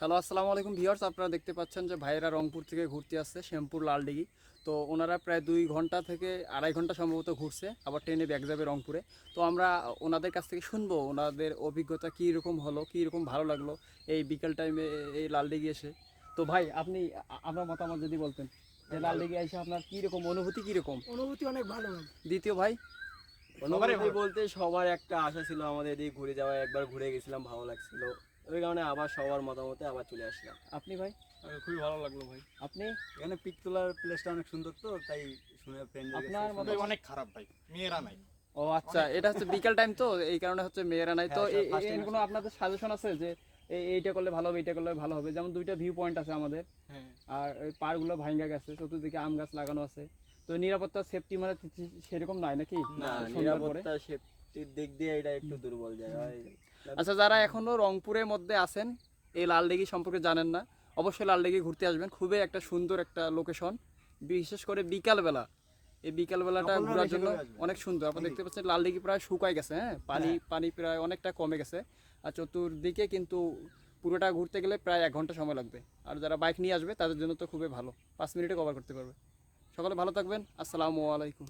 Hello আসসালামু আলাইকুম viewers. আপনারা দেখতে পাচ্ছেন যে ভাইয়েরা রংপুর থেকে ঘুরতে আসছে শ্যামপুর লালডিগি তো ওনারা প্রায় দুই ঘণ্টা থেকে আড়াই ঘণ্টা সম্ভবত ঘুরছে আবার ট্রেনে ব্যাগ যাবে রংপুরে। তো আমরা ওনাদের কাছ থেকে শুনব ওনাদের অভিজ্ঞতা কী রকম হলো কী রকম ভালো লাগল এই বিকেল টাইমে এই লালডিগি এসে? তো ভাই আপনি আপনার মতামত যদি বলতেন যে লালডিগি এসে আপনার কী রকম অনুভূতি কী রকম? অনুভূতি অনেক ভালো ভাই দ্বিতীয় ভাই? অনুভূতি বলতে সবার একটা আশা ছিল আমাদের এদিকে ঘুরে যাওয়া একবার ঘুরে গেছিলাম ভালো লাগছিল। ওই কারণে আবার সবার মতামতে আবার চলে আসলাম। আপনি ভাই? খুবই ভালো লাগল ভাই। আপনি? এখানে পিক তোলার প্লেসটা অনেক সুন্দর তো তাই শুনে ফ্রেন্ড আপনার মতো অনেক খারাপ ভাই মেয়েরা নাই। ও আচ্ছা এটা হচ্ছে বিকেল টাইম তো এই কারণে হচ্ছে মেয়েরা নাই। তো হ্যাঁ, এ- first এ- time এর কোনো আপনাদের সাজেশন আছে যে এইটা করলে ভালো হবে এইটা করলে ভালো হবে? যেমন দুইটা ভিউ পয়েন্ট আছে আমাদের। হ্যাঁ। আর এই পাড়গুলো ভাঙ্গা গেছে চতুর্দিকে আম গাছ লাগানো আছে। তো নিরাপত্তা সেফটি মানে সেরকম নাই নাকি? না নিরাপত্তা সেফটির দিক দিয়ে এটা একটু দুর্বল জায়গা। আচ্ছা যারা এখনও রংপুরের মধ্যে আছেন এই লালদিঘি সম্পর্কে জানেন না অবশ্যই লালদিঘি ঘুরতে আসবেন। খুবই একটা সুন্দর একটা লোকেশন বিশেষ করে বিকালবেলা। এই বিকালবেলাটা ঘোরার জন্য অনেক সুন্দর। আপনি দেখতে পাচ্ছেন লালদিঘি প্রায় শুকায় গেছে হ্যাঁ? পানি পানি প্রায় অনেকটা কমে গেছে। আর চতুর্দিকে কিন্তু পুরোটা ঘুরতে গেলে প্রায় এক ঘণ্টা সময় লাগবে। আর যারা বাইক নিয়ে আসবে তাদের জন্য তো খুবই ভালো। পাঁচ মিনিটে কভার করতে পারবে। সকলে ভালো থাকবেন। আসসালামু আলাইকুম।